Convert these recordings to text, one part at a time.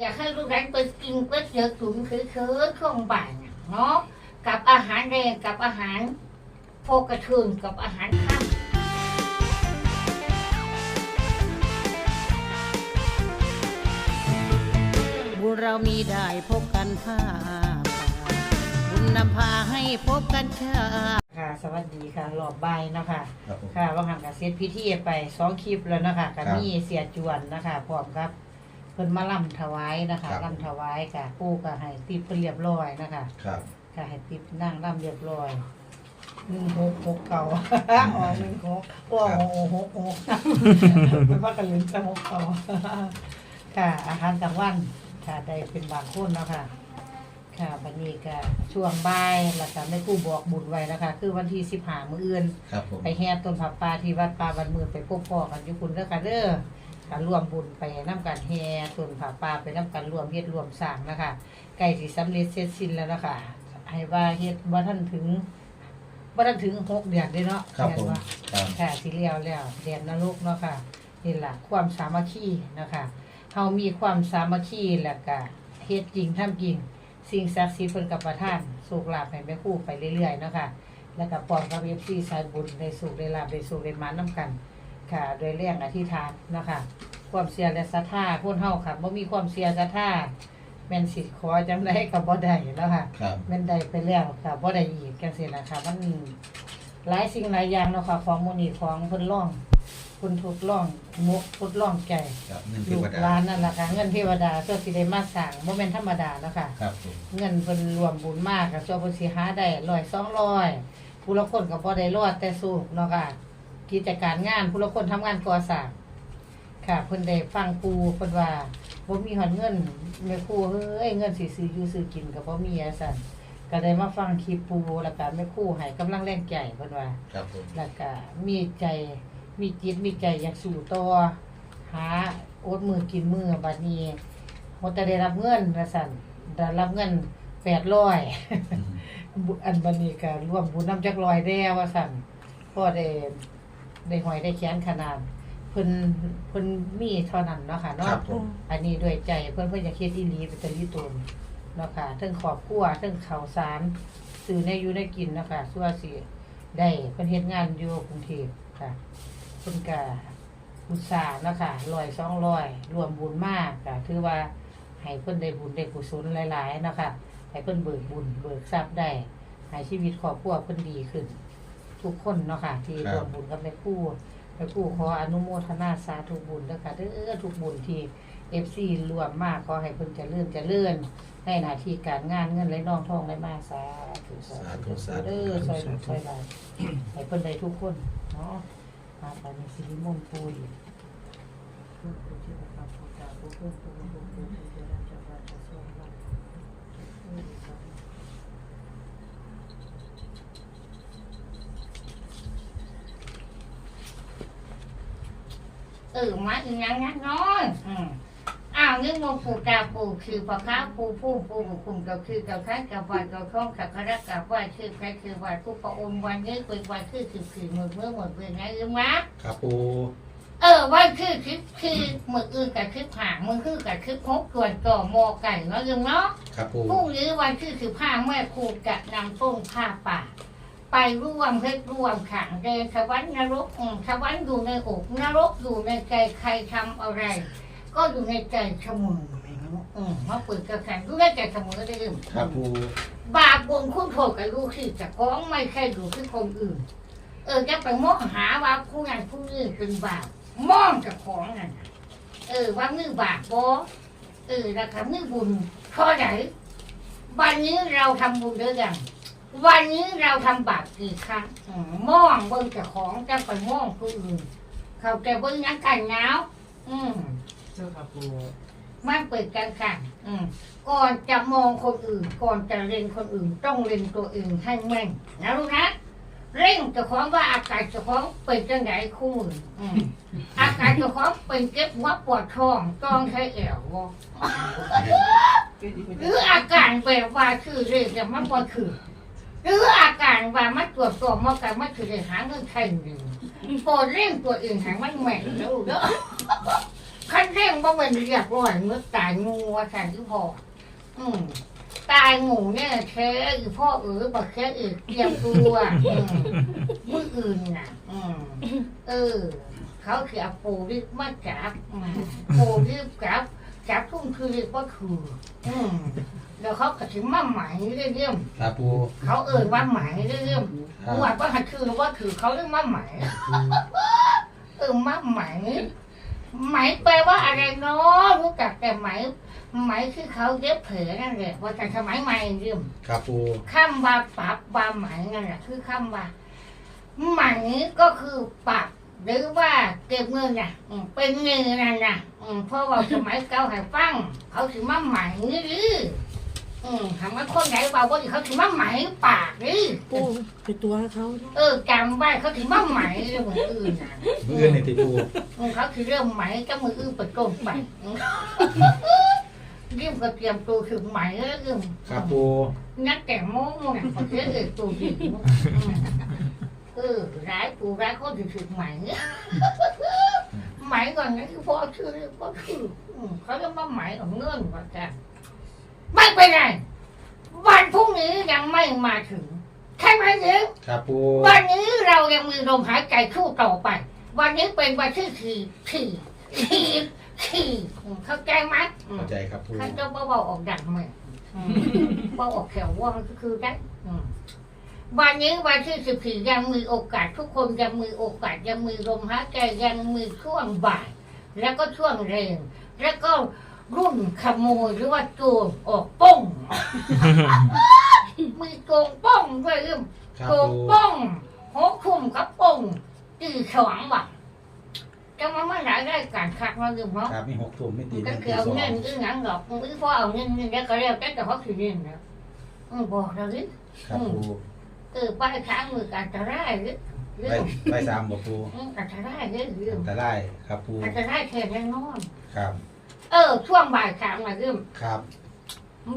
อยากให้ลูกหลานไปกินก๋วยเตี๋ยวถุงคือคือเครื่องบ่ายเนาะกับอาหารแดงกับอาหารโฟกระเทืนกับอาหารข้ามบุญเรามีได้พบกันห้าบุญนำพาให้พบกันชาค่ะ สวัสดีค่ะหลอบใบนะคะครับค่ะว่าหันกับเซตพิธีไปสองคลิปแล้วนะคะกับมีเสียจวนนะคะพร้อมครับ พิ่นมาล่ำถวายนะคะครับ ล่ำถวายค่ะปูก็ให้ติปเรียบร้อยนะคะครัก็ให้ติปนั่งล่ำเรียบร้อยหนึ่งหกหกเก่าอ๋อหนึ่งหกโอ้โหหกหกเป็นว่ากันเลยจะหกเก่าค่ะ อาหารกลางวันค่ะได้เป็นบางคนแล้วค่ะ ค่ะวันนี้ก็ช่วงบ่ายหลังจากได้กู้บอกบุญไว้นะคะ คือวันที่สิบหามื้ออื่นไปแห่ต้นผักปลาที่วัดปลาบันมือไปพบพ่อกันอยู่คุณเล้อค่ะเด้อ การรวมบุญไปน้ำการแห่ต้นผาป่าไปน้ำการรวมเฮ็ดรวมสร้างนะคะไก่สีสำเร็จเสร็จสิ้นแล้วนะคะให้ว่าเฮ็ดว่าท่านถึงว่าท่านถึงหกเดือนได้เนาะครับผมค่ะสีเลียวแล้วเดือนนรกเนาะค่ะนี่แหละความสามัคคีนะคะเฮามีความสามัคคีแล้วก็เฮ็ดจริงทำจริง สิ่งศักดิ์สิทธิ์เพิ่นกับประท่านสุขลาภให้แม่คู่ไปเรื่อยๆเนาะค่ะแล้วก็ปอมกับเอฟซีสายบุญในสุขได้ลาภได้สุขได้มาน้ำกัน ค่ะโดยเรื่องอธิษฐานนะคะความเสียและศรัทธาพุ่นเฮาค่ะบ่มีความเสียศรัทธาแม่นสิขอจังไดก็บ่ได้แล้วค่ะครับ แม่นได้ไปแล้วค่ะบ่ได้อีกจังซี่นะคะมันหลายสิ่งหลายอย่างเนาะค่ะของหมูนี่ของเพิ่นร่องเพิ่นทดลองหมกทดลองใจครับเงินเทลูวกดาหลานนั่นล่ะค่ะเงินเทวดาเพื่อสิได้มาสร้างบ่แม่นธรรมดาเนาะค่ะ ครับเงินเพิ่นรวมบุญมากกับเจ้าเพิ่นสิหาได้ร้อยสองร้อยผู้ละคนก็บ่ได้รอดแต่สูงเนาะค่ะ กิจการงานผู้ละคนทำงานก่อสร้างค่ะคนได้ฟังปูคนว่าบ่มีหอนเงินแม่ครูเฮ้ยเงินสิซื้ออยู่ซื้อกินก็บ่มีอะสั่นก็ได้มาฟังคลิปปูแล้วก็แม่ครูให้กำลังแรงใจเพิ่นว่า ครับผม แล้วก็มีใจมีจิตมีใจอยากสู่ต่อหาอดมือกินมือบัดนี้มันจะได้รับเงินละสันได้รับเงินแปดร้อยอันบัดนี้ก็รวมบุญน้ำจักรลอยแด้วว่าสันพ่อได้ ได้หอยได้แค้นขนาดเพิ่นเพิ่นมีเท่านั้นเนาะค่ะเนาะครัอันนี้ด้วยใจเพิ่นเพิ่นอยากเฮ็ดอีหลีเป็นตะลิตนเนาะค่ะเทั้งขอบครัวเทั้งข้าวสารสื่อในอยู่ในกินเนาะค่ะส่วสิได้เพิ่นเฮ็ดงานอยู่กรุงเทพค่ะเพิ่นก็บุษสาห์เนาะค่ะร้อยสองร้อยรวมบุญมากค่ะถือว่าให้เพิ่นได้บุญได้กุศลหลายๆเนาะค่ะให้เพิ่นเบิกบุญเบิกทรัพย์ได้ให้ชีวิตครอบครัวเพิ่นดีขึ้น ทุกคนเนาะค่ะที่ร่วมบุญกับแม่คู่แม่คู่ขออนุโมทนาสาธุบุญนะคะเด้อทุกบุญที่เอฟซีรวมมากขอให้เพิ่นจะเลื่อนจะเลื่อนในหน้าที่การงานเงินไหลน่องทองไหลมาสาธุสาธุสาธุ เด้อซอยบุญอยบาตรให้เพิ่นได้ทุกคนเนาะมาไปในสิริมงคลปูอีก เออมาอีกอย่างนักน้อยอืมอ้าวนี่มงปูกาปูคือปะค้าปูผู้ปูบุคุมก็คือกับข้ากับวันกับข้องกับคณะกับว่าคือใครคือวันทุกพระองค์วันนี้เป็นวันคือคือคือหมดเมื่อหมดเวลาหรือมะครับปูเออวันคือคือคือมืออื่นกับคือผ่ามือคือกับคือพกส่วนก่อมอไก่เนาะลืมเนาะครับปูพรุ่งนี้วันคือคือผ้าแม่ครูจะนำต้นผ้าป่า ไปร่วมเพชรร่วมขังเดนสวรรค์นรกอืมสวรรค์อยู่ในอกนรกอยู่ในใจใครทำอะไร ก็อยู่ในใจเสมออืมมาเปิดกระแข่งดูในใจเสมอได้ลืมครับปูบาปบุญคุณโทษกับลูกที่จะก้องไม่ใช่อยู่ที่คนอื่น เออจะไปมองหาว่าผู้นั้นผู้นี้เป็นบาปมองกับของนั่นน่ะเออว่ามือบาปบ่เออนะคะมือบุญข้อไหนวันนี้เราทำบุญด้วยกัน วันนี้เราทำบาปกี่ครั้งอืมมองเบิ่งกับของจะไปมองผู้อื่น เขาจะเบิ่งนักกันหนาวอืมเจ้าครับปูมันเปิดกันค่ะอืมก่อนจะมองคนอื่น ก่อนจะเล็งคนอื่น ต้องเล็งตัวเองให้แม่นนะลูกนะเร่งเจะของว่าอากาศเจะของเป็นจังไงคู่มืออืมอากาศเจะของเป็นเก็บหัวปวดท้องต้องใช้แอวบ่หรืออาการแบบว่าคือเรื่องจะมันบ่คือ หรืออาการว่ามันตรวจสอบมากันมันคือได้หาเงินใครหนึ่งโปรดเร่งตัวเองให้มันแม่นนะลูกเด้อขั้นเร่งบ่เหมือนเรียบร้อยเมื่อตายงูว่าแทนที่พออืมตายงูเนี่ยแค่อีพ่อเออบอกแค่อีกเตรียมตัวอืมมืออื่นน่ะ อืมเออ เขาเขียปูรีบมาจับอืมปูรีบจับจับทุ่มคือเรียกว่าคือ อืม แล้วเขาก็ถึงมาไหมเรื่อยครับปูๆเขาเอ่ยว่าไหมเรื่อยครัๆบว่าว่าหัดคือว่าคือเขาเรียกมาไหมเออมาไหมไหมแปลว่าอะไรเนาะรู้จักแต่ไหมไหมคือเขาเย็บเผลนั่นแหละว่าแต่สมัยใหม่เรื่องครับปูคำว่าปรับว่าไหมนั่นแหละคือคำว่าไหมก็คือปรับหรือว่าเก็บเงินน่ะอืมเป็นเงินนั่นน่ะอืมเพราะว่าสมัยเก่าให้ฟัง เขาถือมาไหมนี่หรือ อืมถามว่าคนไหนบอกว่าเขาถือมาไหมปากนี่ปูไปตัวเขาเนอะเออจำไว้เขาถือมาไหมเรื่องอื่นน่ะมืออื่นในติปูอืมเขาคือเรื่องไหมก็มืออื้อประโจมไปอืมเรื่องก็เตรียมตัวถึงไหมแล้วเรื่องครับปูนักแต่งโม้เนี่ยเขาเรียกเออตัวถึงเออร้ายปูร้ายเขาถึงถึงไหมไหมก่อนนะคือพ่อชื่อเรียกพ่อชื่ออืมเขาเรียกว่าไหมของเงื่อนว่าจะ ไม่เป็นไรวันพรุ่งนี้ยังไม่มาถึงใช่ไหมเนี่ยครับปูวันนี้เรายังมีลมหายใจคู่ต่อไป วันนี้เป็นวันที่สี่สี่สี่สี่อืมเข้าใจไหมอืมเข้าใจครับปูข้าเจ้าเบาๆออกดังไหมอืมเบาออกแขวว่ามันก็คือได้อืมวันนี้วันที่สิบสี่ยังมีโอกาส ทุกคนยังมีโอกาสยังมีลมหายใจยังมีช่วงบ่าย แล้วก็ช่วงเร่งแล้วก็ รุ่นขโมยหรือว่าโจรออกป้องมีโจงป้องด้วยเรื่องครับโกปูป้องหัวคุมกับป้องตีสองว่ะจะมาเมื่อไหร่ได้การคัดมาดื่มเนาะ ครับมีหกทุ่มไม่ตีก็เป็นคืตีอเอาสองเงินอื้อหนังหรอกมึงพอเอาเงินนี่แล้วก็เรียกแต่แต่เขาคือเงินนะอืมบอกเราดิครับปูเออไปค้างมือการจะได้หรือเรื่ไปองไปสามบอกปูอืมการจะได้เรื่องเรื่องแต่ได้ครับปูการจะได้แค่แน่นอนครับ เออ ช่วงบ่ายสามมาเริ่มครับ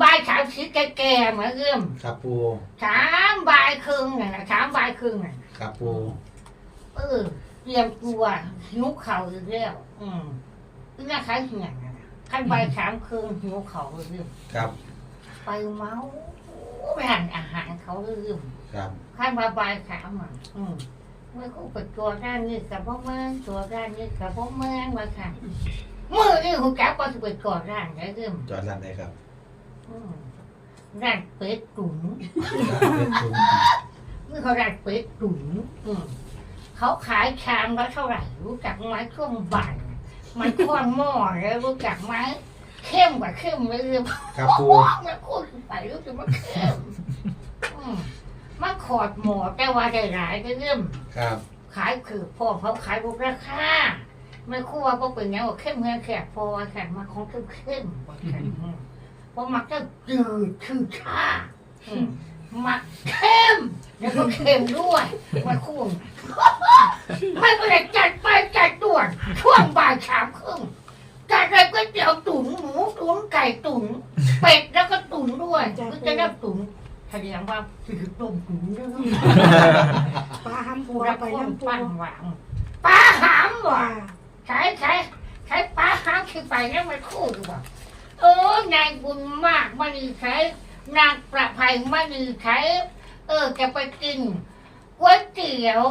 บ่ายสามสีแก่ๆมาเริ่มครับปูสามบ่ายครึ่งน่ะสามบ่ายครึ่งน่ะ ครับปูเออเตรียมตัวหิวเข่าอีกแล้ว อืมนี่คล้ายเหียงนะขั้นใบสามคืนหิวเข่าเรื่องครับไปเมาไปหั่นอาหารเขาเรื่องครับขั้นมาใบสามอะอืมเมื่อก็ไปตัวด้านนี้กับพ่อเมืองตัวด้านนี้กับพ่อเมืองมาค่ะเมื่อนี่คุณแกก็จะไปก่อร่างได้เรื่องจอดร้านไหนครับอืมร้านเป็ดตุ๋นร้านเป็นปูเมื่อเขาร้านเป็ดตุ๋นอืมเขาขายชามละเท่าไหร่ รู้จักไหมช่วงบ่ายมันค้อนหม้อแล้วรู้จักไหมเข้มกว่าเข้มเลยเรื่องครับปูมันโคตรไปรู้สึกว่าเข้มอืมมันขอดหมอแต่ว่าได้หลายก็เรื่องครับ ขายคือพ่อเขาขายรูปราคา ไม่คู่ว่าบ่เป็นหยังว่าเข้มเงินแขกพอว่าแขกมาของเข้มเข้มๆว่าแขกอืมเพราะมักจะจืดชื่อชาอืมมักเข้มแล้วก็เข้มด้วยมาคู่ไม่เป็นไรจัดไปจัดด่วนช่วงบ่ายสามครึ่งจัดเลยก๋วยเตี๋ยวตุ๋นหมูตุ๋นไก่ตุ๋นเป็ดแล้วก็ตุ๋นด้วยก็จะได้ตุ๋นแสดงว่าคือต้มตุ๋นด้วยปลาห้ำปูผู้รับไปคนน้ำปูปั้นหวังปลาหามปว่ะลา ใช้ใช้ใช้ปลาหามคือไปแล้วมันคู่ดีกว่าเออนายบุญมากมันีใช้นางประภัยมันีใช้เออจะไปกินก๋วยเตี๋ยว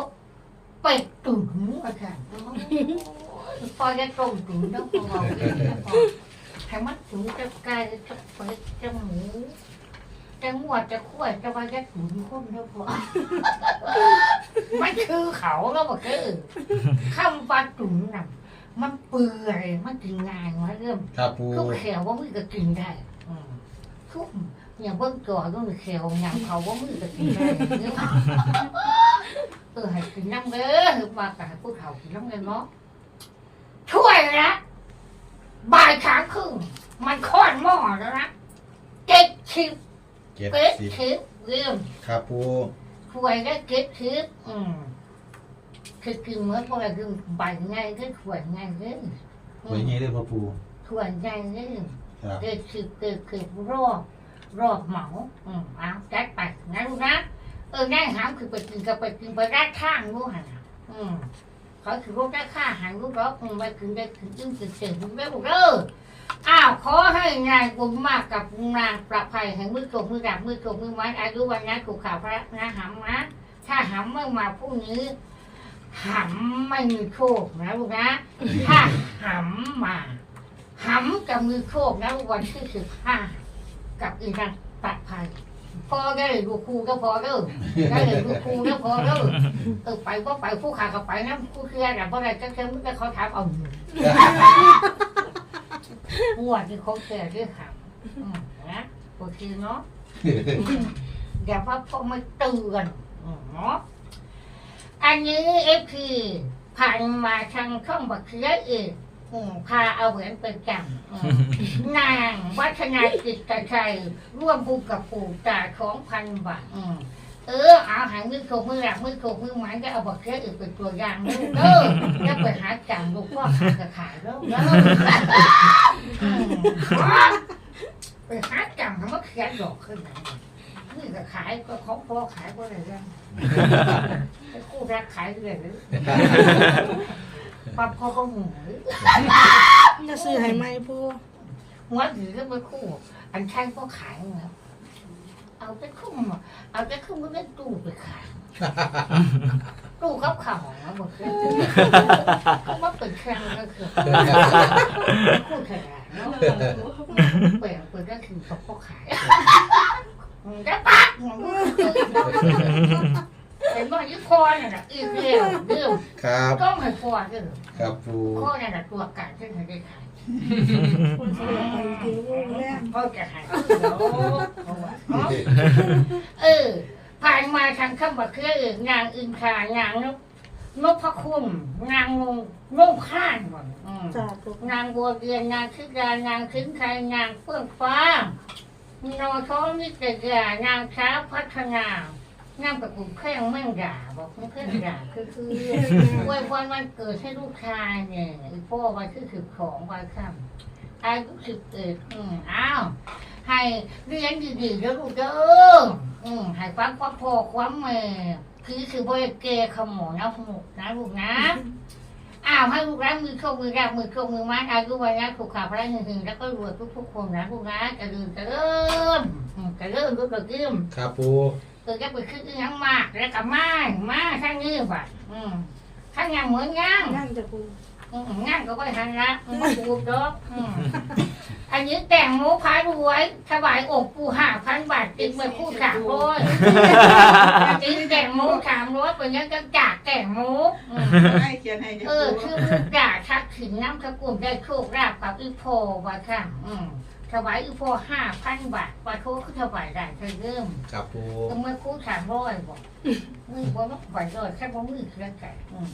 เป็ดตุ๋นว่าค่ะโอ้ยพอจะต้มตุ๋นแล้วพอเราเองแล้วพอให้มันถึงจะไก่จะเป็ดจะหมูจะงวดจะขั้วจะว่าจะตุ๋นคนแล้วพอมันคือเขาแล้วบอกคือคำปลาตุ๋นน่ะ มันเปื่อยมันกินง่ายมาเริ่มครับปูทุกแขวว่ามือก็กินได้อืมทุกอย่างเบิ่งจอต้องแขวอย่างเขาว่ามือก็กินได้เนี่ยเออให้กินน้ำเด้อมาแต่ให้ผู้เฒ่ากินน้ำเลยเนาะช่วยละบ่ายสามครึ่งมันค้อนหม้อแล้วนะเจ็ดชิบเจ็ดเป็ดสิบชิบเรื่องครับปูช่วยได้เจ็ดชิบอืม คือกินเหมื่อนพวกเราคือใบไงก็ช่วยไงเลยหวยงี้ด้วยพ่อปูช่วยไงเลยครับเกิดคือเกิดคือรอบรอบเหมาอืมเอาจัดไปนะลูกนะเออนั่งหามคือไปกินกับไปกินไปด้านข้างนู้นน่ะอืมขอถือว่าได้ค่าหางลูกรอกไปถึงได้ถึงจึงถึงเสียงถึงได้บุกเด้ออ้าวขอให้งานบุญมากกับนางประภัยแห่งมือโกมือดับมือโกมือไม้อายุวันนี้ถูกข่าวพระนะหำนะถ้าหำเมื่อมาพรุ่งนี้ หำไม่มีโชคนะลูกนะ ถ้าหำมาหำกับมือโชคนะวันที่สิบห้ากับอีนางประภัยพอได้ดูครูก็พอเด้อได้ดูครูก็พอเด้อเออไปก็ไปผู้ขาก็ไปนะผู้เคลียร์แต่เพราะอะไรก็แค่มึงก็เขาถามเอาอยู่หัวที่เขาเคลียร์ที่ถามอืมนะโอเคเนาะอย่าว่าพ่อไม่เตือนอืมเนาะ อันนี้เอฟพีผ่านมาทางช่องบักเคียเองอืมพาเอาเหรียญไปจังอืมนางวัฒนาจิตชัยร่วมบุญกับปู่จ่ายของพันบาทอืมเออเอาหางมือโขกมือหลักมือโขกมือหมันก็เอาบอกเชื่ออื่นเป็นตัวอย่างลูกเด้อแล้วไปหาจังลูกพ่อขายก็ขายแล้วเด้ออืมไปหาจังทำมาเขียนดอกขึ้นมา นี่ก็ขายก็ของพ่อขายก็เลยเรื่องไปคู่รักขายเลยหรือปั๊บพ่อก็หมูจะซื้อให้ไหมปูหัวถือก็ไปคู่ อันใช่ก็ขายเนาะเอาไปคู่มาเอาไปคู่ก็ได้ตู้ไปขายตู้เขาข่าวนะบอกคือเขาว่าเป็นแข่งก็คือคู่ขนาดเนาะเปลี่ยนเปลี่ยนก็คือตกก็ขาย ได้ปะเห็นว่ายี่คอเนี่ยนะอีเดียวเดียวครับก็ไม่คอเดียวครับปูข้อเนี่ยนะตัวกัดที่ไหนได้ขายคนซื้อไปกินลูกแรกพ่อจะขายแล้วเออผ่านมาทางข้ามบักเครืออื่นงานอื่นขางานนกนกพระคุณงานงงงงข้านก่อนอืมจ้าปูนางบัวเรียนนางคึกดานางขึ้นใครนางเฟื่องฟ้า นอท้องนิตยานางช้าพัฒนานางประกุ่มแข้งแม่งด่าบอกมึงแข้งด่าคือคืออวยพรวันเกิดให้ลูกชายเนี่ยอ้พ่อวันที่สิบสองวันค่ำอายุสิบเอ็ดอืมอ้าวให้เรียนดีๆแล้วลูกเด้ออืมให้ความความพ่อความแม่คือคือบ่ได้เกย์ขโมยนะหมูนะลูกนะ อ้าวให้ลูกรักมือโชคมือรักมือโชคมือไม้อายุวันนะถูกขับไล่หึงๆแล้วก็รวยทุกๆคนนะลูกนะจะลืมจะเริ่มอืมจะเริ่มรู้กระเริ่มครับปูเออจะไปขึ้นอีหยังมากแล้วก็มามาข้างนี้ว่ะอืมข้างยังเหมือนยังนั่งจะปูอืมงั้นก็ไปทางละอืมปูดอก อืมอันนี้แต่งโมพารวยถวายอกปูห้าพันบาทติดมาคู่สามร้อยติดแต่งโมสามร้อยเป็นยังก็จากแต่งโมอืมให้เขียนให้จะเออคือมุกดาทักถึงน้ำสกุลได้โชคลาภกับอีโพว่าค่ะอืมถวายอีโพห้าพันบาทว่าโทษคือถวายได้เธอเริ่มครับปูก็เมื่อคู่ถามร้อยบอกมือว่ามันไหวเลยแค่ว่ามือเคลื่อนไก่อืม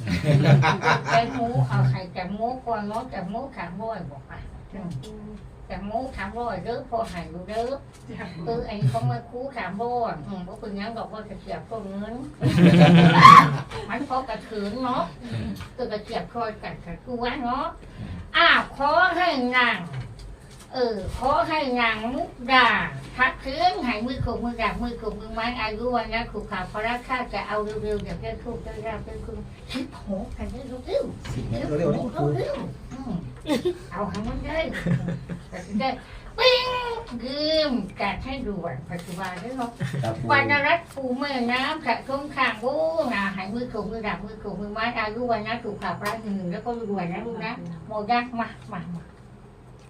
แกงหมูเอาไข่แกงหมูก่อนเนาะแกงหมูถามร้อยบอกไปอืม แกงหมูถามร้อยเด้อพอใหายดูเด้อเออไอ้เขามาคู่ถามร้อยอืมว่าเป็นหยังบอกว่าจะเสียบต้นเงินมันพอกระถืนเนาะตัวกระเจียบคอยกันกับกูว่าเนาะอ้าวขอให้นาง เออ ขอให้นางมุกดาทักคืนให้มือขบมือดับมือขบมือไม้อายุวันนะขู่ข่าวพระราชาจะเอาเร็วๆอยากได้คู่จะได้เป็นคุณคิดโหกันได้เร็วๆสิบเมเร็ตวรๆเร็วๆนี่ปูเร็วๆอืมเอาให้มันได้แต่ที่ได้ปิ้งกืมกัดให้ด่วนปัจจุบันได้เนาะครับปูวันรัตภูแม่น้ำสะสมข้างโอ้นาหายมือถูกมือดับมือถูกมือไม้อายุวันนะถูกขับร้านหนึ่งแล้วก็รวยนะลูกนะโมยักมามามา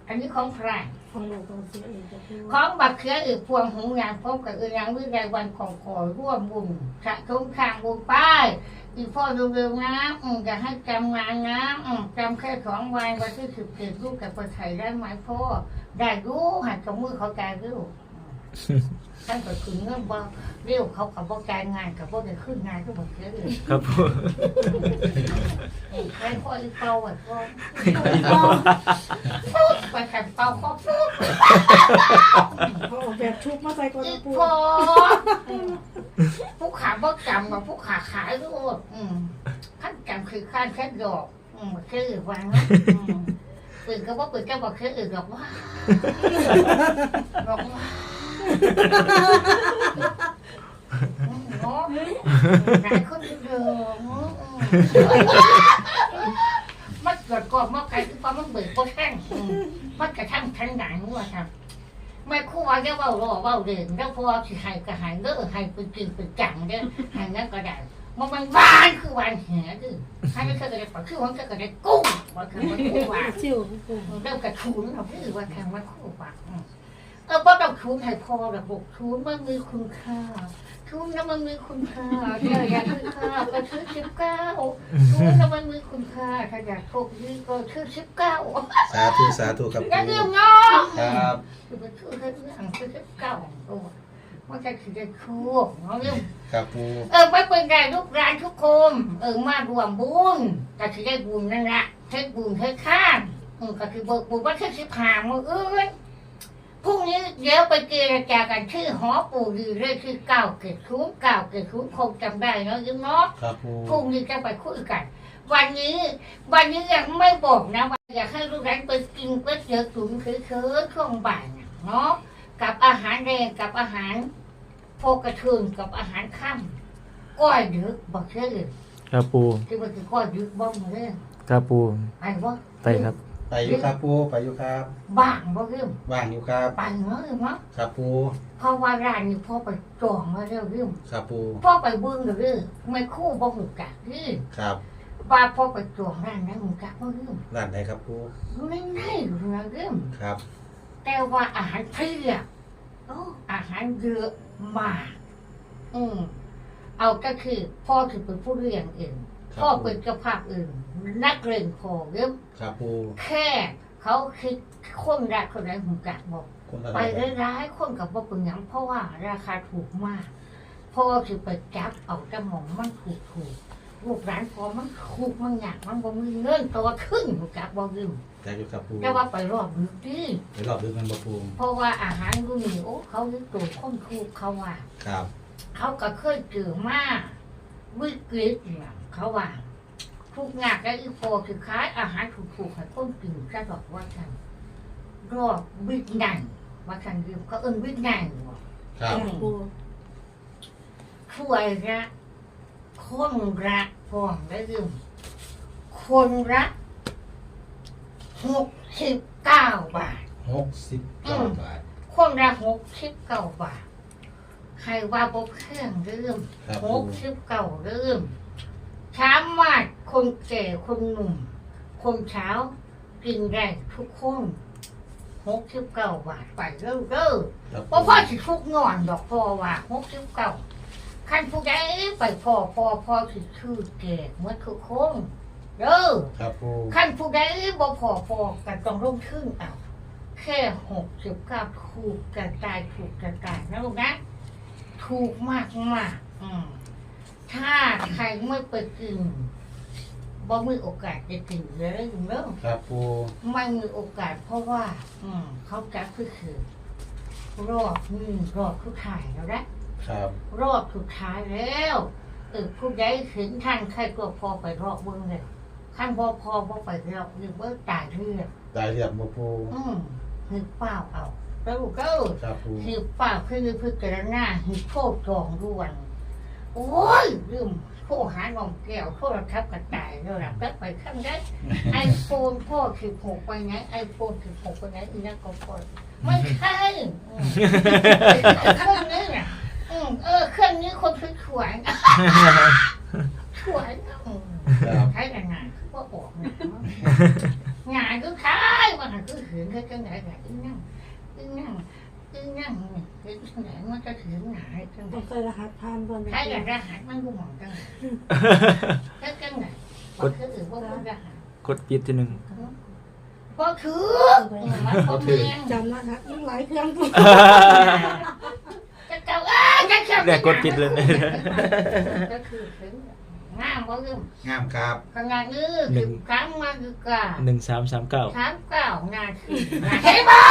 อันนี้ของใครของหนูของซื้อเองจะปูของบักเขืออึกพวงหงยางพบกับอึยางวิไลวันของขอร่วมบุญสะสมข้างบุญป้ายอีพ่อเร็วๆนะอืมจะให้จำงานนะอืมจำแค่สองวันวันที่สิบเจ็ดลูกกับคนไทยได้ไหมพ่อได้รู้หันกับมือเขาใจรู้ ท่านก็คือเงื่อนบ่เรียวเขากับบ่การงานกับบ่ได้ขึ้นงานก็บ่เสียเลยครับผมใครพ่ออีเป่าอะพ่อฟุ๊บไปขันเป่าข้อฟุ๊บเขาออกแบบชุบมาใส่ก่อนอีนะปูพ่อผู้ขาบ่จำกับผู้ขาขายรู้อืมขั้นจำคือขั้นแค่ดอกอืมคือวางเนาะอืมปืนก็บ่ปืนก็บ่คืออื่นหรอกว่าหรอกว่า มันเกิดก่อนมาไกลคือควมันเบิกก็แท่งมันกระทั่งทันงหนังว่าครับแม่คู่ว่าจะเบารอเบาเดินแล้วพอสิใหายก็หายเลิกหายเป็นจริงเป็นจังเด้อใหายนั่นก็ได้มันมันวานคือวานแหดิหายไม่เคยกระได้ปลคือหวานเคกระได้กุ้งว่าคือมันคู่งหวาน ชิว เริ่มกระทุนเราไม่ว่าแทงวันคู่ปาก อืมเออบ่ต้องทุนให้พอแบบบอกทุนมันมีคุณค่าทุนแล้วมันมีคุณค่าเธออยากคุณค่าก็ซื้อสิบเก้าทุนแล้วมันมีคุณค่าถ้าอยากโชคดีก็ซื้อสิบเก้าสาธุสาธุครับอย่าปูลืมเนาะครับคือไปซื้อให้เรื่องซื้อสิบเก้าตัวมันจะถือได้โชคเนาะเรื่องครับปูเออไม่เป็นไรลูกร้านทุกคนเออมารวมบุญก็ถือได้บุญนั่นแหละเทศบุญเทศข้ามอืมก็คือเบิกบุญว่าเทศสิบหามืออื่น พรุ่งนี้เดี๋ยวไปเจรจากันที่หอปู่ดีเรื่องที่เก้าเกิดทุนเก้าเกิดทุนคงจำได้เนาะยิ้มเนาะครับปูพรุ่งนี้จะไปคุยกัน วันนี้ วันนี้ยังไม่บอกนะว่าอยากให้ลูกหลานไปกินก๋วยเตี๋ยวตุ๋นคือๆช่วงบ่ายน่ะเนาะกับอาหารแดงกับอาหารโพกระเทือนกับอาหารค่ำก้อยดึกบอกเชื่อเลยครับปูที่มันคือก้อยดึกบ้องเลยครับปูไปบ่ไปครับ ไปอยู่ครับปูไปอยู่ครับบ้างบ่เริ่มว่างอยู่ครับ ไปเนาะเริ่มเนาะครับปูเพราะว่าร้านนี้พ่อไปจองมาแล้วเริ่มครับปูพ่อไปเบิ่งเด้อไม่คู่บ่หูกักที่ครับว่าพ่อไปจองร้านนั้นหูกักบ่เริ่มร้านไหนครับปูอยู่ในในอยู่นะเริ่มครับ แต่ว่าอาหารเพียบโอ้อาหารเยอะมากอืมเอาก็คือพ่อถือเป็นผู้เรียนเองครับพ่อเป็นเจ้าภาพเอง นักเรียนพอเริ่มครับปูแค่เขาคิดคนรักคนไหนหุ่นกักบอก คนละไปไหนร้ายๆคนกับบ่เป็นหยังเพราะว่าราคาถูกมากพ่อถือไปจับเอาจมองมันถูกถูกๆลูกร้านพอมันถูกมันอยากมันบ่มีเงินตัวครึ่งหุ่นกักบ่ยืมอยากอยู่ครับปูแต่ว่าไปรอบดึกดีไปรอบดึกมันบ่ปูเพราะว่าอาหารดูนี่โอ้เขายึดตัวคนถูกเขาว่า ครับ เขาก็เคยเจอมาวิกฤตเนี่ยเขาว่า ทุกงานได้อีโปคือขายอาหารถูกๆให้คนกินจะบอกว่ากันรอบวิกนันว่ากันยืมเขาเอิ้นวิกนันบอกครับปูช่วยรักคนรักพร้อมได้ยืมคนรักหกสิบเก้าบาทหกสิบเก้าบาท คนละหกสิบเก้าบาท ใครว่าบกเครื่องเริ่มครับหปูกสิบเก้าเริ่มสามารถ คนแก่คนหนุ่ม คนเช้า กินได้ทุกคนหกสิบเก้าบาทไปเริ่มเริ่มครับเพราะพ่อสิทุกงอนดอกพ่อว่าหกสิบเก้าขั้นผู้ใดไปพ่อพ่อพ่อสิชื่อแก่เหมื่อนทุกคนเด้อครับปูขั้นผู้ใดบ่พอพอกันต้องลงทึ่งเอาแค่หกสิบเก้าถูกกระจายถูกกระจายนะลูกนะถูกมากมากๆอืมถ้าใครไม่ไปกิน บ่มีโอกาสจะกินเลยเนอะครับปูไม่มีโอกาสเพราะว่า อืมเขาจัดคือคือรอบนี้รอบทุกท้ายแล้วนะครับ รอบสุดท้ายแล้วเออผู้ใดถึงท่านใครก็พอไปรอบเบิ้งเลยขั้นพอพอพอไปรอบนึกว่าตายเรียบได้เรียบบ่ปูอืมนึกเปล่าเอาแล้วก็ครับปูคือเปล่าคือพิจารณาคือโทษจองด่วนโอ้ยลืม โทรหาน้องแก้วโทรทับกระต่ายแล้วล่ะแป๊บไปข้างได้ไอโฟนพ่อสิบหกไปไหนไอโฟนสิบหกไปไหนอีนั่นก็พอไม่ใช่อืมเครื่องนี้น่ะอืมเออเครื่องนี้คนคือถวยถวยอืมครับใช้กันงานคือว่าออกงานเนาะงานก็ใช้ว่าหันคือหืนก็จังไหนแบบอีนั่งอีนั่งอีนั่งเนี่ย เห็นจังไหนมันจะถึงไหนจังไหนต้องใส่รหัสผ่านก่อนใช้กันรหัสมันกูมองจังไหนแล้วจังไหนก็คืออื่นว่าคนรหัสกดปิดทีหนึ่งก็คือมันก็เมียนจำรหัสมันหลายเครื่องปูจะเก่าอ้าจะเก่าเนี่ยกดปิดเลยก็คือถึง งามว่าเรื่องงามครับขนาดนี้สิบครั้งมาคือกาหนึ่งสามสามเก้า สามเก้านาทีเห็นปะ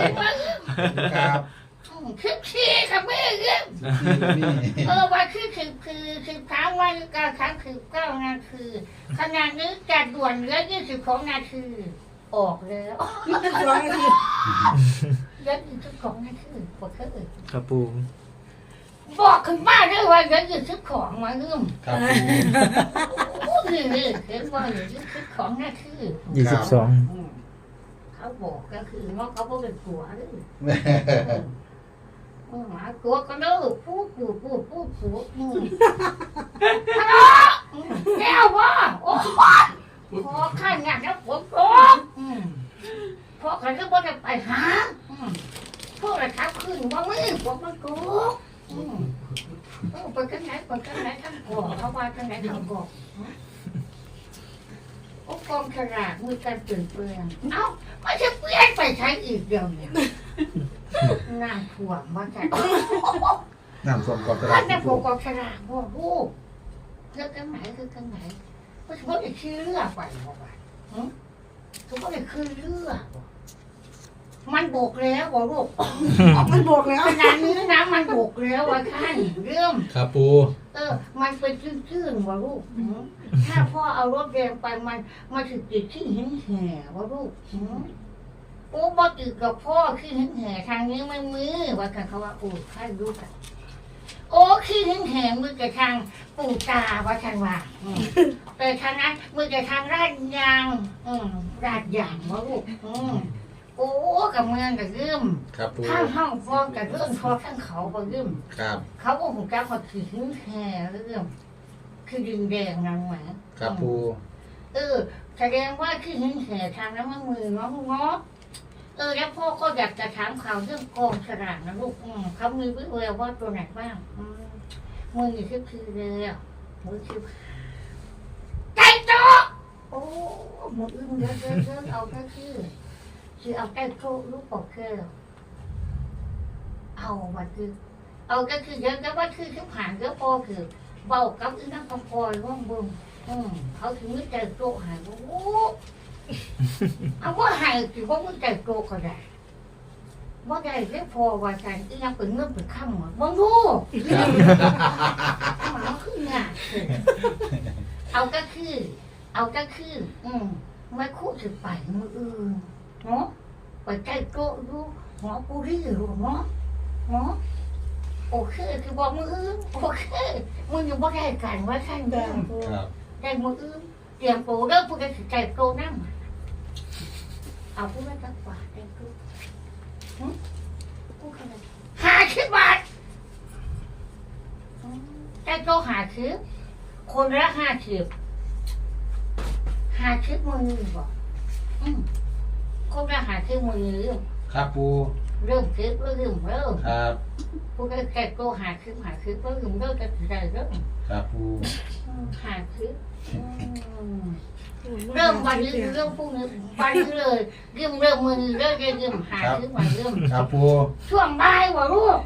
เห็นปะครับคลิปชี้กับแม่เรื่องนี่เออวันที่สิบคือสิบสามวันกาครั้งสิบเก้านาทีขนาดนี้จัดด่วนเหลือยี่สิบสองนาทีออกแล้วยี่สิบสองนาทีเหลือยี่สิบสองนาทีปวดเขาเอ่ยครับปู บอกขึ้นมาด้วยว่าเหลือยี่สิบสองมาเรื่องครับปูโอ้ยนี่เห็นว่าเหลือยี่สิบสองนาทียี่สิบสองอืมเขาเขาบอกก็คือเนาะเขาบอกเป็นผัวเด้ออืมหมาตัวก็เด้อพูดพูดพูดพูดพูดอืมทะเลาะอืมแก้วว่าโอ้ยพอข้างงานแล้วผมตกอืมพอใครก็บ่ได้ไปหาอืมพวกอะไรครับขึ้นว่ามือพวกมันโกกอืม เออไปกันไหนไปกันไหนทั้งกองเขาว่ากันไหนทั้งกองโอ้กองฉลากมีการเปลี่ยนแปลงเอ้าไม่ใช่เปลี่ยนไปใช้อีกเดียวเนี่ยนางถ่วงมาจากน้ำส้มกรอบตลาท่าดนสิจะปูผูกกองฉลากพ่อลูกเลือกกันไหนคือกันไหนไม่ใช่ว่าจะชื่อเลือกไปบอกว่าหึทุกคนจะคือเลือก มันโบกแล้วบอกลูกมันบอกแล้วขนาดนี้นะมันโบกแล้วว่าท่านเรื่องครับปูเออ มันเป็นชื่นๆว่าลูกหือถ้าพ่อเอารถแดงไปมันมาถึงติดที่หินแห่ว่าลูกหือโอ้บ่ติดกับพ่อขี้หินแห่ทางนี้ไม่มือว่ากันเขาว่าโอ้ข้าดูกันโอ้ขี้หินแห่มือกับทางปู่ตาว่าทางว่าอืมแต่ทางนั้นมือกับทางราดยาง อืมราดยางว่าลูกอืมโอ้ กับเมืองกับเรื่มครับปูข้างห้องฟองกับเรื่องทอข้างเขากับเรื่มครับ เขาก็คงจะมาถือหิ้งแห่เรื่องคือดินแดงนางหมาครับปูเออแสดงว่าคือหิ้งแห่ทางน้ำมันมือเนาะเนาะเออแล้วพ่อก็อยากจะถามข่าวเรื่องกองฉลากนะลูกอืมเขามีวิแววว่าตัวไหนบ้างอืมมือนี่คือคือเลยอะมือคือใจโตะโอ้มืออึ้งเยอะเยอะเยอะเอาแค่คือ คือเอาใกล้โตลูกบอกแค่เอามาคือ เอาก็คือเดี๋ยวก็ว่าคือเขาผ่านก็พอคือเบากับอีนั่งคำพอยว่างบึงอืมเขาถึงไม่ใจโตหายว่าโอ้เอาว่าหายคือว่าไม่ใจโตก็ได้ว่าได้เรียกพอว่าใจอีนั่งเป็นเงื่อนเป็นข้ามหมดว่างรู้มันคืองานคือเอาก็คือ เอาก็คือ อืมไม่คู่ถึงไปมืออื่น เนาะไปใจโตดูหมอกูรีหรือเนาะเนาะโอเคคือบอกมืออื่นโอเคมึงยังบอกได้กันว่าขั้นเดิมครับได้มืออื่นเตรียมโปรเริ่มพูดกันสิใจโปรนั่งเอาพูดไม่ต้องกว่าได้กูหึกูขนาดหาชิบบาทอืมใจโตหาชิบคนละห้าชิบหาชิบมือหนึ่งบอกอืม คนละหาชิบมือหนึ่งครับปูเริ่มชิบเริ่มเริ่มครับพวกแกโตหาคืบหาคืบก็ถึงเลิกกันได้เริ่มครับปูหาคืบเริ่มวันนี้เริ่มพรุ่งนี้วันนี้เลยเริ่มเริ่มมือเริ่มเริ่มเริ่มหาคืบมาเริ่มครับปูช่วงบ่ายวะลูก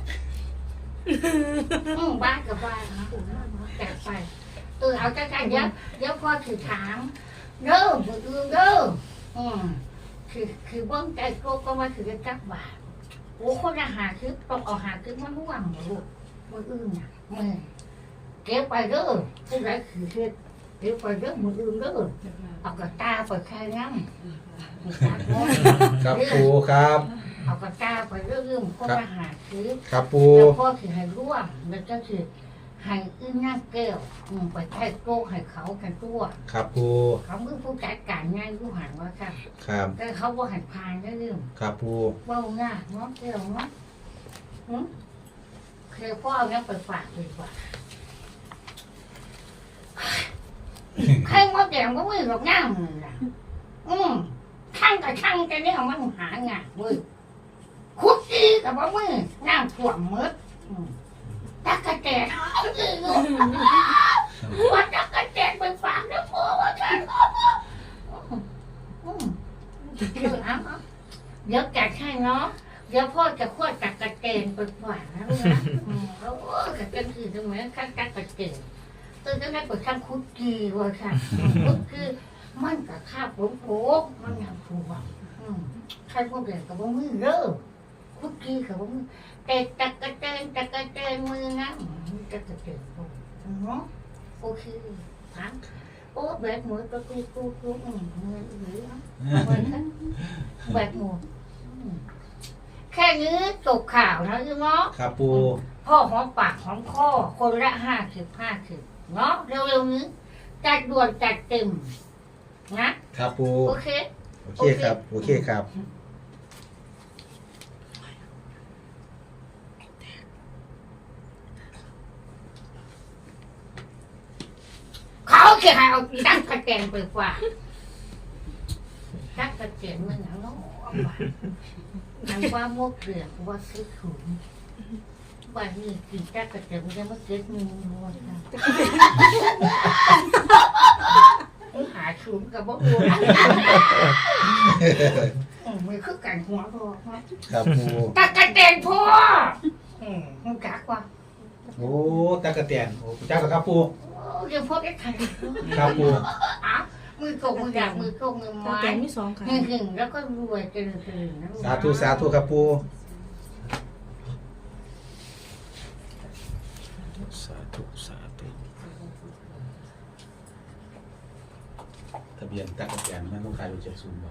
อืมบ้านกับบ้านนะปู่นะแกไปเออเอาใจใจเดี๋ยวเดี๋ยวพ่อถือถามเริ่มมืออื่นเริ่มอืม คือ คือเบิ้งใจโตก็มาถือจักบาทโอ้คนอาหารคือต้องเอาหาคือมันร่วงเหรอลูกมืออื่นน่ะมือเก็บไปเด้อผู้ใดคือเฮ็ดเก็บไปเด้อมืออื่นเด้อเอากระตาไปแค่นั้นครับปูครับ เอากระตาไปเรื่องคนอาหารคือครับปูแล้วพ่อคือให้ร่วมแล้วก็คือ ให้อึ้งหน้าแก้วอืมไปใช้โต๊ะให้เขากันตัวครับปูเขามือผู้จัดการงานผู้หันว่าค่ะครับแต่เขาว่าหันพานได้เรื่องครับปูเว่าง่ายเนาะแก้วเนาะหืมเคยพ่อเอาเนี้ยไปฝากดีกว่าใครมาแดงก็ไม่หรอกง่ามเลยนะอืมช่างกับช่างจะเนี่ยมันหางานเว้ยคุกกี้กับว่ามือน้ำท่วมมืดอืม ตักกระแตนว่าตักกระแตนไปฝากแล้วพ่อว่าฉันเดี๋ยวเอาเอาเดี๋ยวจัดให้เนาะเดี๋ยวพ่อจะขวดตักกระแตนไปฝากนะลูกนะแล้วโอ้กะเป็นคือตรงนี้ข้างตักกระแตนตื่นได้ก็ทำคุกกี้ว่าค่ะคุกกี้มันกับข้าวผมโผมันอยังถูกใครพวกเด็กกับว่ามือเด้อ คุกกี้กับว่ามือแต่ตะกะเตนตะกะเตนมือนะอืมตะกะเตนโอ้เนาะโอเคพังโอ้แบบหมูตะกูกูกูอืมมือหรือเหมือนกันแบบหมูอืมแค่นี้จบข่าวนะพี่เนาะครับปูพ่อหอมปากหอมคอคนละห้าสิบห้าสิบเนาะเร็วๆนี้จัดด่วนจัดเต็มนะครับปูโอเคโอเคครับ โอเคครับ เขาจะให้เอาอีตั้งกระแตนไปกว่าตั้งกระแตนมันอย่างน้อยว่ะมันว่าโมกเกลือกว่าซื้อถุงวันนี้กินตั้งกระแตนมันจะมาเกิดมือมันนะหาถุงกับบ่บัวอืมมือคือกันหัวพอเนาะครับปูตะกะแตนพ่ออืมมึงกักว่าโอ้ตะกะเตียนโอ้จ้าครับปูโอ้ เดี๋ยวพ่อได้ทันครับปูอะมือโกงมืออยากมือโกงมือตาไม้แกงมีสองขาหนึ่งหนึ่งแล้วก็รวยเจริญเจริญนะลูกสาธุสาธุครับปูสาธุสาธุทะเบียนตะกะเตียนมันต้องขายอยู่เจ็ดศูนย์บ่